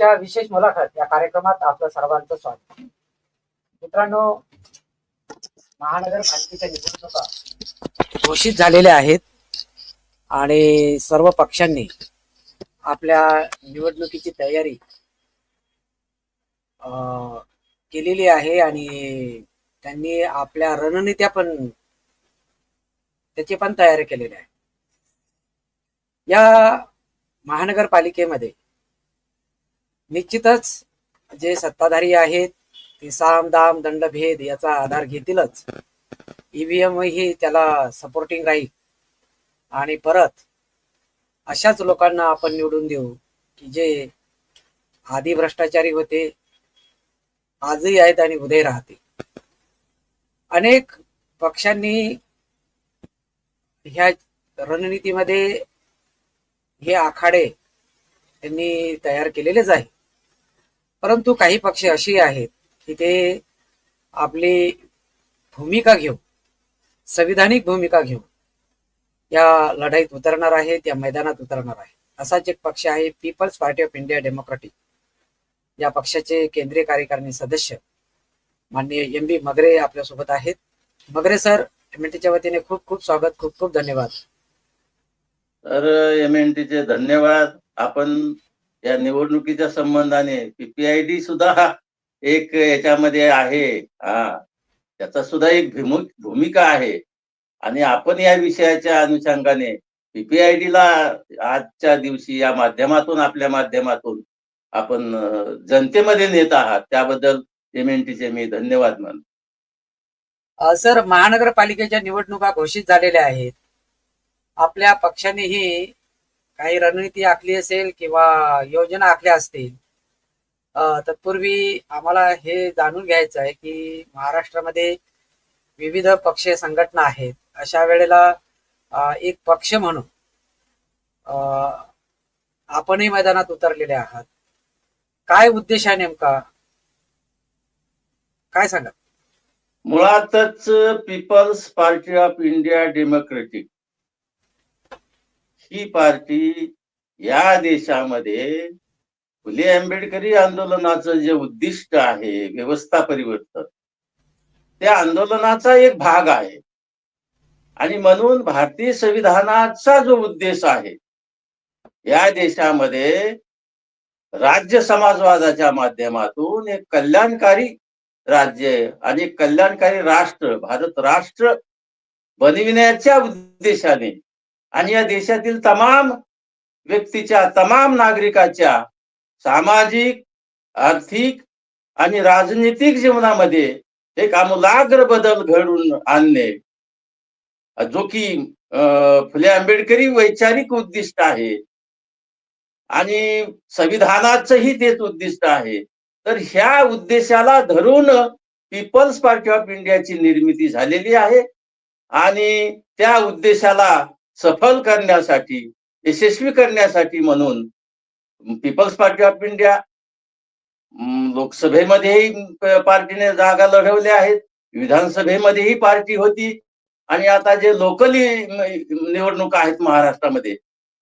एमएनटीच्या विशेष मुलाखत या कार्यक्रमात आपलं सर्वांचं स्वागत. मित्रांनो महानगरपालिकेच्या निवडणुका घोषित झालेल्या आहेत आणि सर्व पक्षांनी आपल्या निवडणुकीची तयारी अं, केलेली आहे आणि त्यांनी आपल्या रणनीत्या पण त्याची पण तयारी केलेली आहे. या महानगरपालिकेमध्ये निश्चितच जे सत्ताधारी आहेत ते साम दाम दंडभेद याचा आधार घेतीलच. ईव्हीएम ही त्याला सपोर्टिंग राहील. आणि परत अशाच लोकांना आपण निवडून देऊ की जे आधी भ्रष्टाचारी होते आजही आहेत आणि उदय राहते अनेक पक्षांनी ह्या रणनीतीमध्ये हे आखाडे त्यांनी तयार केलेलेच आहे परंतु काही पक्ष अशी आहेत की ते आपली भूमिका घेऊन संविधानिक भूमिका घेऊन या लढाईत उतरणार आहेत या मैदानात उतरणार आहे असाच एक पक्ष आहे people's party of India democratic या पक्षाचे केंद्रीय कार्यकारिणी सदस्य माननीय एम बी मगरे आपल्यासोबत आहेत. मगरे सर एम एन टीच्या वतीने खूप खूप स्वागत खूप खूप धन्यवाद. तर एम एन टीचे धन्यवाद. आपण या निवडणुकीच्या संबंधाने पीपीआयडी सुद्धा एक याच्यामध्ये आहे. हा. त्याचा सुद्धा एक भूमिका आहे. आणि आपण या विषयाच्या अनुषंगाने पीपीआयडी ला आजच्या दिवशी या माध्यमातून आपल्या माध्यमातून आपण जनतेमध्ये नेत आहात. त्याबद्दल एमएनटीचे मी धन्यवाद मानतो. सर महानगरपालिकेच्या निवडणुका घोषित झालेल्या आहेत. आपल्या पक्षानेही काही रणनीती आखली असेल किंवा योजना आखल्या असतील तत्पूर्वी आम्हाला हे जाणून घ्यायचं आहे की महाराष्ट्रामध्ये विविध पक्ष संघटना आहेत. अशा वेळेला एक पक्ष म्हणून आपणही मैदानात उतरलेले आहात. काय उद्देश आहे नेमका? काय सांगा मुळातच people's party of India democratic. He party या देशामध्ये फुले आंबेडकरी आंदोलनाचं जे उद्दिष्ट आहे व्यवस्था परिवर्तन त्या आंदोलनाचा एक भाग आहे. आणि म्हणून भारतीय संविधानाचा जो उद्देश आहे या देशामध्ये राज्य समाजवादाच्या माध्यमातून एक कल्याणकारी राज्य आणि कल्याणकारी राष्ट्र भारत राष्ट्र बनविण्याच्या उद्देशाने आणि या देशातील तमाम व्यक्तीच्या तमाम नागरिकाच्या सामाजिक आर्थिक आणि राजनीतिक जीवनामध्ये एक आमूलाग्र बदल घडून आणणे जो की फुले आंबेडकरी वैचारिक उद्दिष्ट आहे आणि संविधानाचंही तेच उद्दिष्ट आहे. तर ह्या उद्देशाला धरून पीपल्स पार्टी ऑफ इंडियाची निर्मिती झालेली आहे आणि त्या उद्देशाला सफल करण्यासाठी यशस्वी करण्यासाठी म्हणून पीपल्स पार्टी ऑफ इंडिया लोकसभेमध्येही पार्टीने जागा लढवल्या आहेत. विधानसभेमध्येही पार्टी होती. आणि आता जे लोकली निवडणुका आहेत महाराष्ट्रामध्ये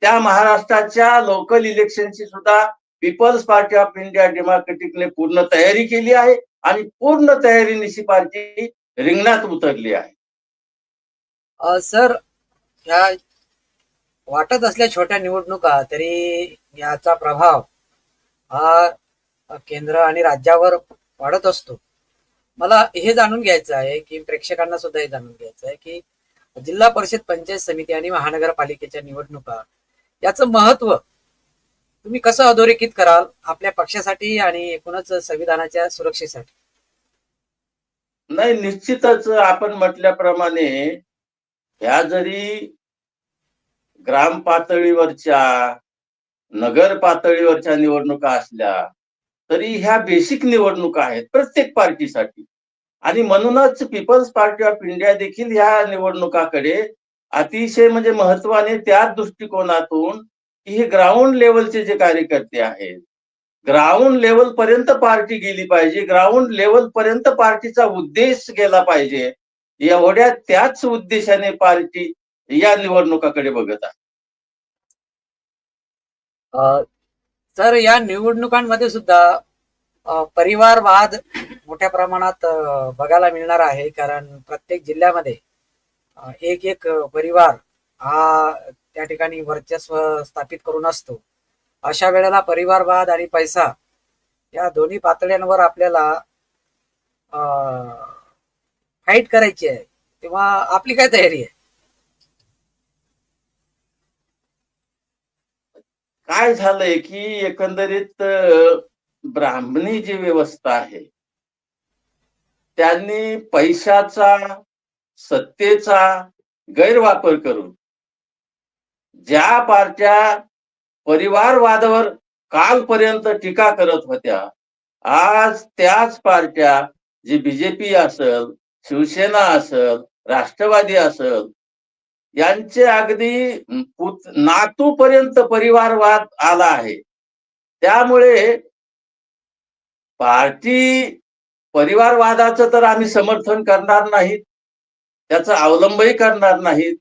त्या महाराष्ट्राच्या लोकल इलेक्शनची सुद्धा पीपल्स पार्टी ऑफ इंडिया डेमोक्रेटिकने पूर्ण तयारी केली आहे. आणि पूर्ण तयारीनिशी पार्टी रिंगणात उतरली आहे. सर ह्या वाटत असल्या छोट्या निवडणुका तरी याचा प्रभाव हा केंद्र आणि राज्यावर वाढत असतो. मला हे जाणून घ्यायचं आहे की प्रेक्षकांना सुद्धा हे जाणून घ्यायचं आहे की जिल्हा परिषद पंचायत समिती आणि महानगरपालिकेच्या निवडणुका याचं महत्त्व तुम्ही कसं अधोरेखित कराल आपल्या पक्षासाठी आणि एकूणच संविधानाच्या सुरक्षेसाठी? नाही निश्चितच आपण म्हटल्याप्रमाणे ह्या जरी ग्राम पातळीवरच्या नगर पातळीवरच्या निवडणुका असल्या तरी ह्या बेसिक निवडणुका आहेत प्रत्येक पार्टीसाठी. आणि म्हणूनच पीपल्स पार्टी ऑफ इंडिया देखील ह्या निवडणुकाकडे अतिशय म्हणजे महत्वाने त्याच दृष्टिकोनातून की हे ग्राउंड लेवलचे जे कार्यकर्ते आहेत ग्राउंड लेवल पर्यंत पार्टी गेली पाहिजे ग्राउंड लेवल पर्यंत पार्टीचा उद्देश गेला पाहिजे एवढ्या त्याच उद्देशाने पार्टी या निवडणुकाकडे बघत आहे सर या निवडणुकांमध्ये सुद्धा परिवारवाद मोठ्या प्रमाणात बघायला मिळणार आहे कारण प्रत्येक जिल्ह्यामध्ये एक एक परिवार हा त्या ठिकाणी वर्चस्व स्थापित करून असतो. अशा वेळेला परिवारवाद आणि पैसा या दोन्ही पातळ्यांवर आपल्याला फाईट करायची आहे. तेव्हा आपली काय तयारी आहे? काय झालंय की एकंदरीत ब्राह्मणी जी व्यवस्था आहे त्यांनी पैशाचा सत्तेचा गैरवापर करून ज्या पार्ट्या परिवारवादावर कालपर्यंत टीका करत होत्या आज त्याच पार्ट्या जी बीजेपी असल शिवसेना असल राष्ट्रवादी असल यांचे अगदी पुत- नातूपर्यंत परिवारवाद आला आहे. त्यामुळे पार्टी परिवारवादाचं तर आम्ही समर्थन करणार नाहीत. त्याचा अवलंबही करणार नाहीत.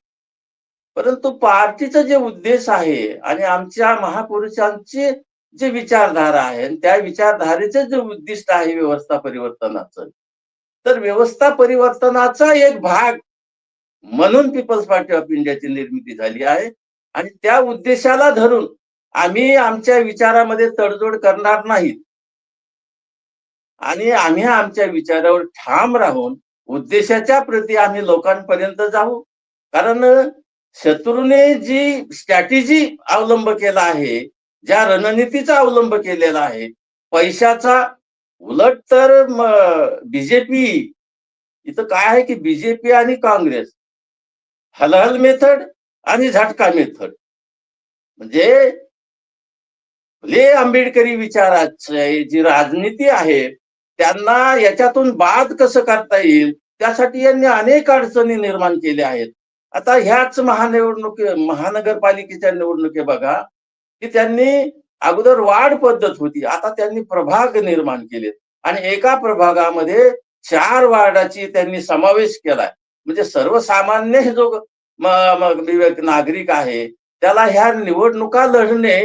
परंतु पार्टीचं जे उद्देश आहे आणि आमच्या महापुरुषांचे जे विचारधारा आहे आणि त्या विचारधारेचं जे उद्दिष्ट आहे व्यवस्था परिवर्तनाचं तर व्यवस्था परिवर्तनाचा एक भाग म्हणून पीपल्स पार्टी ऑफ इंडियाची निर्मिती झाली आहे. आणि त्या उद्देशाला धरून आम्ही आमच्या विचारामध्ये तडजोड करणार नाहीत आणि आम्ही आमच्या विचारावर ठाम राहून उद्देशाच्या प्रती आम्ही लोकांपर्यंत जाऊ. कारण शत्रूने जी स्ट्रॅटेजी अवलंब केला आहे ज्या रणनीतीचा अवलंब केलेला आहे पैशाचा उलट तर बीजेपी इथं काय आहे की बीजेपी आणि काँग्रेस हलहल मेथड आणि झटका मेथड. म्हणजे फुले आंबेडकरी विचाराचे जी राजनीती आहे त्यांना याच्यातून बाद कसं करता येईल त्यासाठी यांनी अनेक अडचणी निर्माण केल्या आहेत. आता ह्याच महानिवडणुकी महानगरपालिकेच्या निवडणुकी बघा की त्यांनी अगोदर वाढ पद्धत होती आता त्यांनी प्रभाग निर्माण केलेत. आणि एका प्रभागामध्ये चार वार्डाची त्यांनी समावेश केलाय. म्हणजे सर्वसामान्य हे जो नागरिक आहे त्याला ह्या निवडणुका लढणे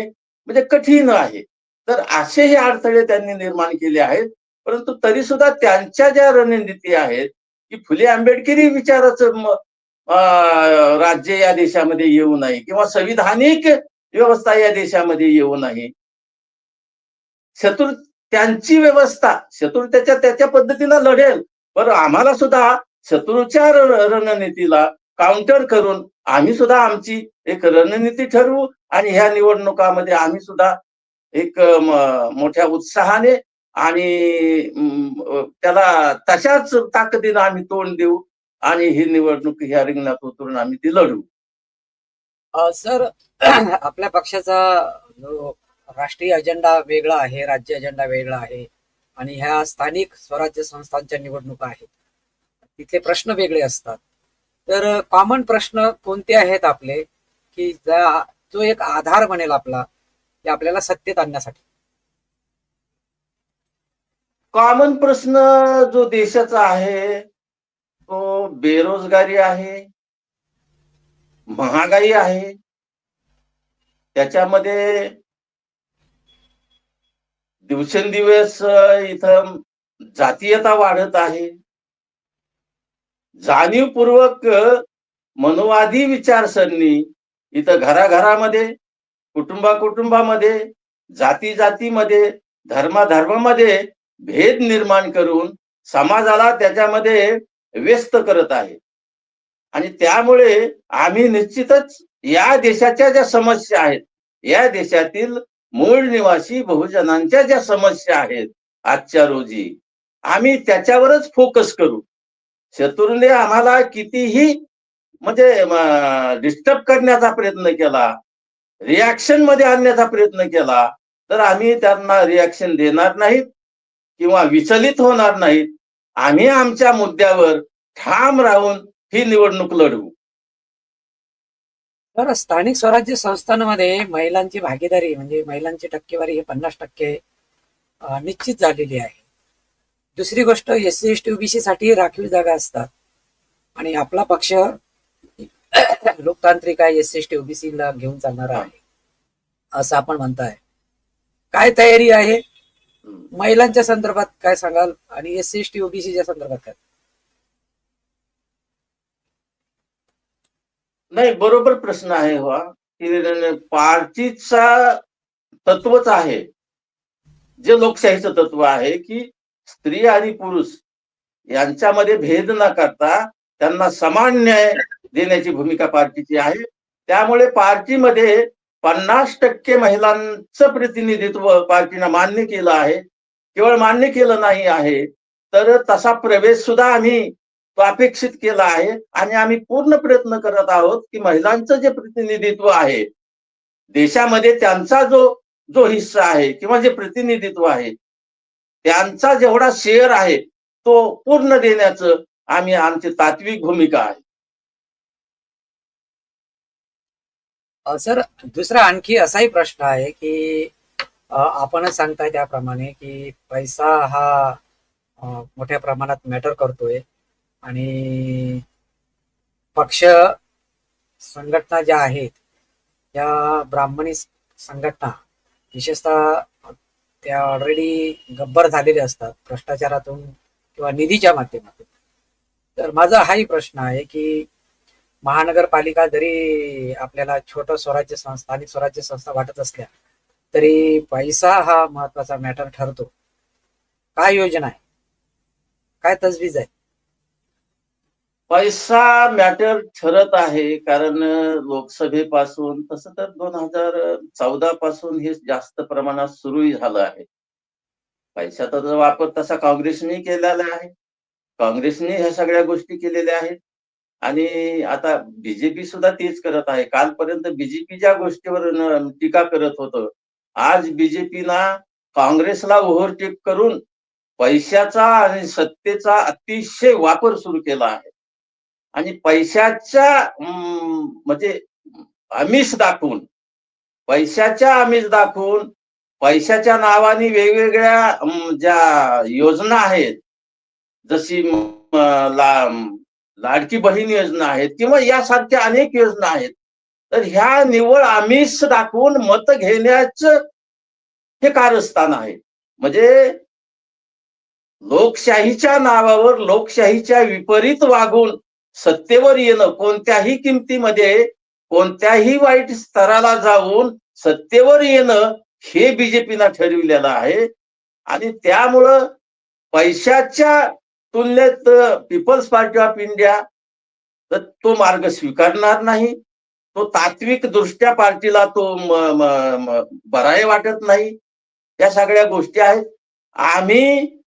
म्हणजे कठीण आहे. तर असे हे अडथळे त्यांनी निर्माण केले आहेत. परंतु तरी सुद्धा त्यांच्या ज्या रणनीती आहेत की फुले आंबेडकरी विचाराचं राज्य या देशामध्ये येऊ नये किंवा संविधानिक व्यवस्था या देशामध्ये येऊ नये. शत्रू त्यांची व्यवस्था शत्रू त्याच्या त्याच्या पद्धतीनं लढेल. बरं आम्हाला सुद्धा शत्रूच्या रणनीतीला काउंटर करून आम्ही सुद्धा आमची एक रणनीती ठरवू आणि ह्या निवडणुकामध्ये आम्ही सुद्धा एक मोठ्या उत्साहाने आणि त्याला तशाच ताकदीनं आम्ही तोंड देऊ आणि ही निवडणूक ह्या रिंगणात उतरून आम्ही ती लढू सर आपल्या पक्षाचा जो राष्ट्रीय अजेंडा वेगळा आहे राज्य अजेंडा वेगळा आहे आणि ह्या स्थानिक स्वराज्य संस्थांच्या निवडणुका आहेत. तिथले प्रश्न वेगळे असतात. तर कॉमन प्रश्न कोणते आहेत आपले? की जो एक आधार बनेल आपला की आपल्याला सत्तेत आणण्यासाठी. कॉमन प्रश्न जो देशाचा आहे तो बेरोजगारी आहे महागाई आहे त्याच्यामध्ये दिवसेंदिवस इथं जातीयता वाढत आहे. जाणीवपूर्वक मनोवादी विचारसरणी इथं घराघरामध्ये कुटुंबा कुटुंबामध्ये जाती जातीमध्ये धर्माधर्मामध्ये भेद निर्माण करून समाजाला त्याच्यामध्ये व्यस्त करत आहे. आणि त्यामुळे आम्ही निश्चितच या देशाच्या ज्या समस्या आहेत या देशातील मूळ निवासी बहुजनांच्या ज्या समस्या आहेत आजच्या रोजी आम्ही त्याच्यावरच फोकस करू. शत्रूने आम्हाला कितीही म्हणजे डिस्टर्ब करण्याचा प्रयत्न केला रिॲक्शनमध्ये आणण्याचा प्रयत्न केला तर आम्ही त्यांना रिॲक्शन देणार नाहीत किंवा विचलित होणार नाहीत. आम्ही आमच्या मुद्द्यावर ठाम राहून ही निवडणूक लढवू. तर स्थानिक स्वराज्य संस्थांमध्ये महिलांची भागीदारी म्हणजे महिलांची टक्केवारी हे पन्नास टक्के निश्चित झालेली आहे. दुसरी गोष्ट S C S T OBC साठी राखीव जागा असतात. आणि आपला पक्ष लोकतांत्रिक आहे S C S T OBC ला घेऊन चालणारा आहे. असं आपण म्हणताय. काय तयारी आहे? महिलांच्या संदर्भात काय सांगाल? आणि एस सी एस टी ओबीसीच्या संदर्भात काय? नाही बरोबर प्रश्न आहे हा. की पार्टीचा तत्वच आहे. जे लोकशाहीचं तत्व आहे की स्त्री आणि पुरुष यांच्यामध्ये भेद न करता त्यांना समान न्याय देण्याची भूमिका पार्टीची आहे. त्यामुळे पार्टीमध्ये पन्नास टक्के महिलांचं प्रतिनिधित्व पार्टीनं मान्य केलं आहे. केवळ मान्य केलं नाही आहे तर तसा प्रवेश सुद्धा आम्ही तो अपेक्षित केला आहे. आणि आम्ही पूर्ण प्रयत्न करत आहोत की महिलांचं जे प्रतिनिधित्व आहे देशामध्ये त्यांचा जो जो हिस्सा आहे किंवा जे प्रतिनिधित्व आहे त्यांचा जेवढा शेअर आहे तो पूर्ण देण्याचं आम्ही आमची तात्विक भूमिका आहे. सर दुसरा आणखी असाही प्रश्न आहे की आपणच सांगताय त्याप्रमाणे की पैसा हा मोठ्या प्रमाणात मॅटर करतोय आणि पक्ष संघटना ज्या आहेत त्या ब्राह्मणी संघटना विशेषतः त्या ऑलरेडी गब्बर झालेल्या असतात भ्रष्टाचारातून किंवा निधीच्या माध्यमातून. तर माझा हाही प्रश्न आहे की महानगरपालिका जरी आपल्याला छोट स्वराज्य संस्था स्थानिक स्वराज्य संस्था वाटत असल्या तरी पैसा हा महत्त्वाचा मॅटर ठरतो. काय योजना आहे? काय तजवीज आहे? पैसा मॅटर ठरत आहे कारण लोकसभेपासून तसं तर दोन हजार चौदा पासून हे जास्त प्रमाणात सुरू झालं आहे. पैशाचा वापर तसा काँग्रेसने केलेला आहे. काँग्रेसने ह्या सगळ्या गोष्टी केलेल्या आहेत. आणि आता बीजेपी सुद्धा तेच करत आहे. कालपर्यंत बीजेपी ज्या गोष्टीवर टीका करत होतं आज बीजेपीना काँग्रेसला ओव्हरटेक करून पैशाचा आणि सत्तेचा अतिशय वापर सुरू केला आहे. आणि पैशाच्या म्हणजे आमिष दाखवून पैशाच्या आमिष दाखवून पैशाच्या नावाने वेगवेगळ्या ज्या योजना आहेत जशी ला लाडकी बहीण योजना आहेत किंवा यासारख्या अनेक योजना आहेत तर ह्या निव्वळ आमिष दाखवून मत घेण्याच हे कारस्थान आहे. म्हणजे लोकशाहीच्या नावावर लोकशाहीच्या विपरीत वागून सत्तेवर येणं कोणत्याही किमतीमध्ये कोणत्याही वाईट स्तराला जाऊन सत्तेवर येणं हे बीजेपीनं ठरविलेलं आहे. आणि त्यामुळं पैशाच्या तुलनेत पीपल्स पार्टी ऑफ इंडिया तर तो मार्ग स्वीकारणार नाही. तो तात्विक दृष्ट्या पार्टीला तो बराय वाटत नाही. या सगळ्या गोष्टी आहेत. आम्ही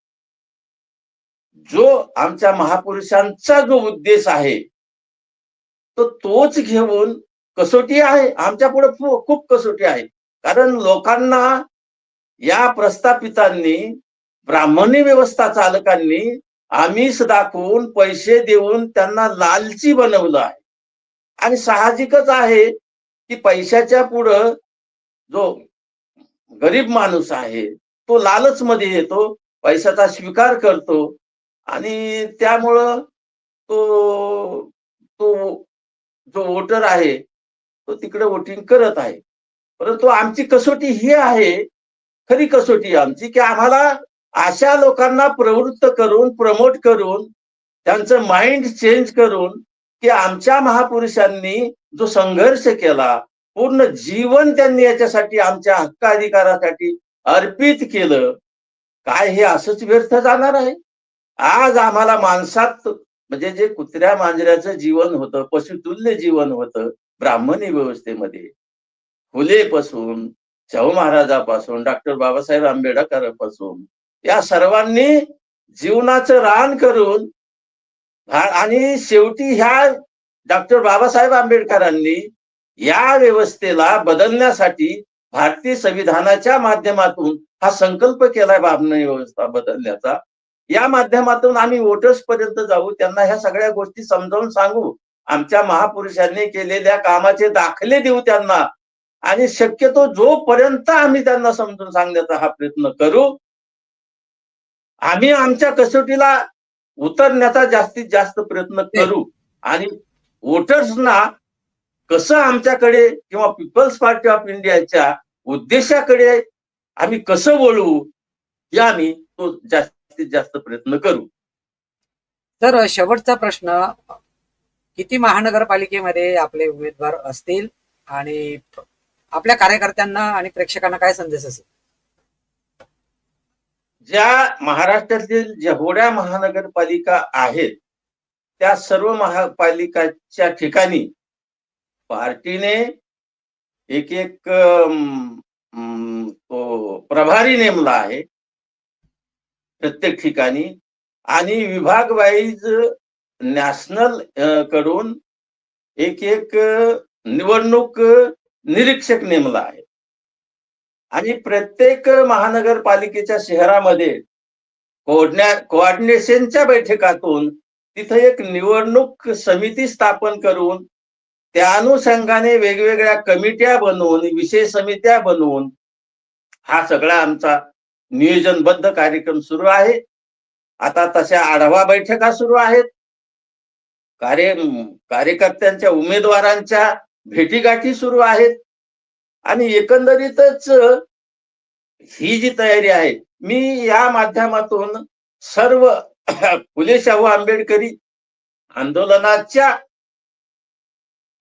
जो आमच्या महापुरुषांचा जो उद्देश आहे तो तोच घेऊन कसोटी आहे. आमच्या पुढे खूप कसोटी आहे. कारण लोकांना या प्रस्थापितांनी ब्राह्मणी व्यवस्था चालकांनी आमिष दाखवून पैसे देऊन त्यांना लालची बनवलं आहे. आणि साहजिकच आहे की पैशाच्या पुढं जो गरीब माणूस आहे तो लालच मध्ये येतो पैशाचा स्वीकार करतो आणि त्यामुळं तो तो जो वोटर आहे तो तिकडे वोटिंग करत आहे. परंतु आमची कसोटी ही आहे खरी कसोटी आमची की आम्हाला अशा लोकांना प्रवृत्त करून प्रमोट करून त्यांचं माइंड चेंज करून की आमच्या महापुरुषांनी जो संघर्ष केला पूर्ण जीवन त्यांनी याच्यासाठी आमच्या हक्काधिकारासाठी अर्पित केलं काय हे असंच व्यर्थ जाणार आहे? आज आम्हाला माणसात म्हणजे जे कुत्र्या मांजऱ्याचं जीवन होतं पशुतुल्य जीवन होतं ब्राह्मणी व्यवस्थेमध्ये फुलेपासून शाहू महाराजापासून डॉक्टर बाबासाहेब आंबेडकरपासून या सर्वांनी जीवनाचं रान करून आणि शेवटी ह्या डॉक्टर बाबासाहेब आंबेडकरांनी या व्यवस्थेला बदलण्यासाठी भारतीय संविधानाच्या माध्यमातून हा संकल्प केलाय ब्राह्मणी व्यवस्था बदलण्याचा. या माध्यमातून आम्ही वोटर्स पर्यंत जाऊ त्यांना ह्या सगळ्या गोष्टी समजावून सांगू. आमच्या महापुरुषांनी केलेल्या कामाचे दाखले देऊ त्यांना. आणि शक्यतो जोपर्यंत आम्ही त्यांना समजून सांगण्याचा हा प्रयत्न करू आम्ही आमच्या कसोटीला उतरण्याचा जास्तीत जास्त प्रयत्न करू. आणि वोटर्सना कसं आमच्याकडे किंवा पीपल्स पार्टी ऑफ इंडियाच्या उद्देशाकडे आम्ही कसं वळू या आम्ही तो जास्तीत जास्त प्रयत्न करू. तर शेवटचा प्रश्न किती महानगरपालिकेमध्ये आपले उमेदवार असतील आणि आपल्या कार्यकर्त्यांना आणि प्रेक्षकांना काय संदेश असेल? ज्या महाराष्ट्रातील जेवढ्या महानगरपालिका आहेत त्या सर्व महापालिकाच्या ठिकाणी पार्टीने एक एक प्रभारी नेमला आहे. प्रत्येक ठिकाणी. आणि विभाग वाईज नॅशनलकडून एक एक निवडणूक निरीक्षक नेमला आहे. आणि प्रत्येक महानगरपालिकेच्या शहरामध्ये कोऑर्डिनेशनच्या बैठकातून तिथे एक निवडणूक समिती स्थापन करून त्या अनुषंगाने वेगवेगळ्या कमिट्या बनवून विशेष समित्या बनवून हा सगळा आमचा नियोजनबद्ध कार्यक्रम सुरू आहे. आता तशा आढावा बैठका सुरू आहेत. कार्य कार्यकर्त्यांच्या उमेदवारांच्या भेटीगाठी सुरू आहेत. आणि एकंदरीतच ही जी तयारी आहे मी या माध्यमातून सर्व फुले शाहू आंबेडकरी आंदोलनाच्या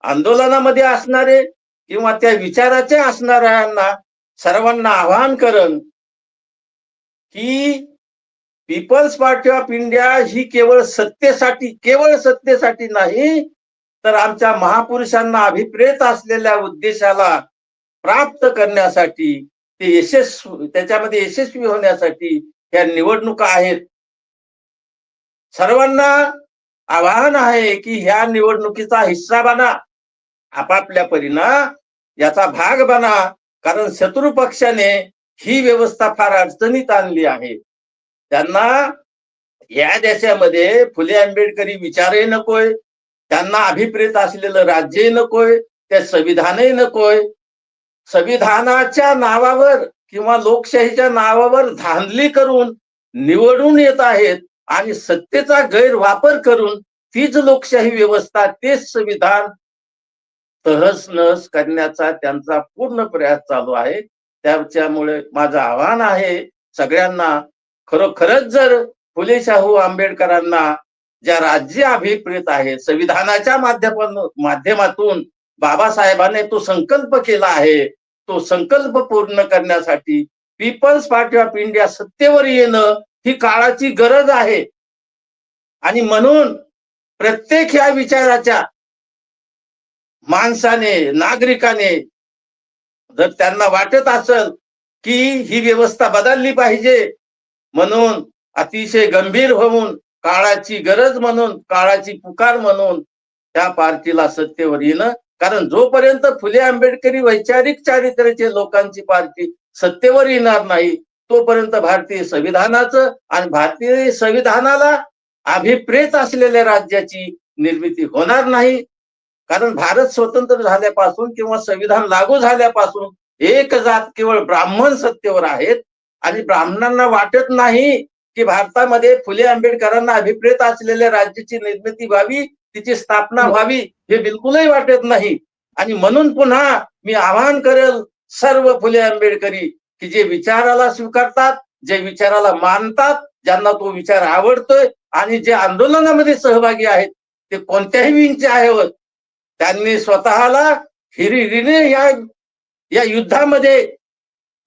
आंदोलनामध्ये असणारे किंवा त्या विचाराच्या असणाऱ्यांना सर्वांना आवाहन करण की पीपल्स पार्टी ऑफ इंडिया ही केवळ सत्तेसाठी केवळ सत्तेसाठी नाही तर आमच्या महापुरुषांना अभिप्रेत असलेल्या उद्देशाला प्राप्त करण्यासाठी ते यशस्वी त्याच्यामध्ये यशस्वी होण्यासाठी या निवडणुका आहेत. सर्वांना आवाहन आहे की ह्या निवडणुकीचा हिस्सा बना आपापल्या परीनं याचा भाग बना कारण शत्रू पक्षाने ही व्यवस्था फार अडचणीत आणली आहे. त्यांना या देशामध्ये फुले आंबेडकरी विचारही नकोय त्यांना अभिप्रेत असलेलं राज्यही नकोय त्या संविधानही नकोय. संविधानाच्या नावावर किंवा लोकशाहीच्या नावावर धांदली करून निवडून येत आहेत आणि सत्तेचा गैरवापर करून तीच लोकशाही व्यवस्था तेच संविधान तहस नहस करण्याचा त्यांचा पूर्ण प्रयास चालू आहे. त्याच्यामुळे माझं आव्हान आहे सगळ्यांना. खरोखरच जर फुले शाहू आंबेडकरांना ज्या राज्य अभिप्रेत आहे संविधानाच्या माध्यमातून माध्यमातून बाबासाहेबांनी तो संकल्प केला आहे तो संकल्प पूर्ण करण्यासाठी पीपल्स पार्टी ऑफ इंडिया सत्तेवर येणं ही काळाची गरज आहे. आणि म्हणून प्रत्येक ह्या विचाराच्या माणसाने नागरिकाने जर त्यांना वाटत असेल की ही व्यवस्था बदलली पाहिजे म्हणून अतिशय गंभीर होऊन काळाची गरज म्हणून काळाची पुकार म्हणून त्या पार्टीला सत्तेवर येणं. कारण जोपर्यंत फुले आंबेडकरी वैचारिक चारित्र्याचे लोकांची पार्टी सत्तेवर येणार नाही तोपर्यंत भारतीय संविधानाचं आणि भारतीय संविधानाला अभिप्रेत असलेल्या राज्याची निर्मिती होणार नाही. कारण भारत स्वतंत्र झाल्यापासून किंवा संविधान लागू झाल्यापासून एक जात केवळ ब्राह्मण सत्तेवर आहेत आणि ब्राह्मणांना वाटत नाही की भारतामध्ये फुले आंबेडकरांना अभिप्रेत असलेल्या राज्याची निर्मिती व्हावी तिची स्थापना व्हावी हे बिलकुलही वाटत नाही. आणि म्हणून पुन्हा मी आवाहन करेल सर्व फुले आंबेडकरी की जे विचाराला स्वीकारतात जे विचाराला मानतात ज्यांना तो विचार आवडतोय आणि जे आंदोलनामध्ये सहभागी आहेत ते कोणत्याही विंगचे आहेत त्यांनी स्वतःला हिरिरीने या या युद्धामध्ये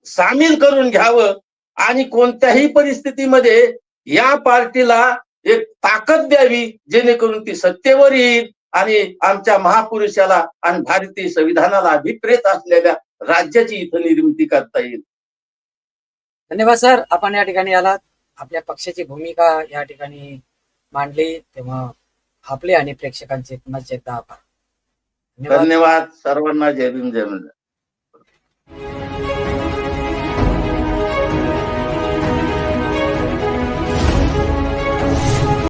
सामील करून घ्यावं आणि कोणत्याही परिस्थितीमध्ये या पार्टीला एक ताकद द्यावी जेणेकरून ती सत्तेवर येईल आणि आमच्या महापुरुषाला आणि भारतीय संविधानाला अभिप्रेत असलेल्या राज्याची इथं निर्मिती करता येईल. धन्यवाद सर. आपण या ठिकाणी आलात. आपल्या पक्षाची भूमिका या ठिकाणी मांडली. तेव्हा आपले आणि प्रेक्षकांचे पुन्हा एकदा आभार. धन्यवाद. सर्वांना जय भीम जय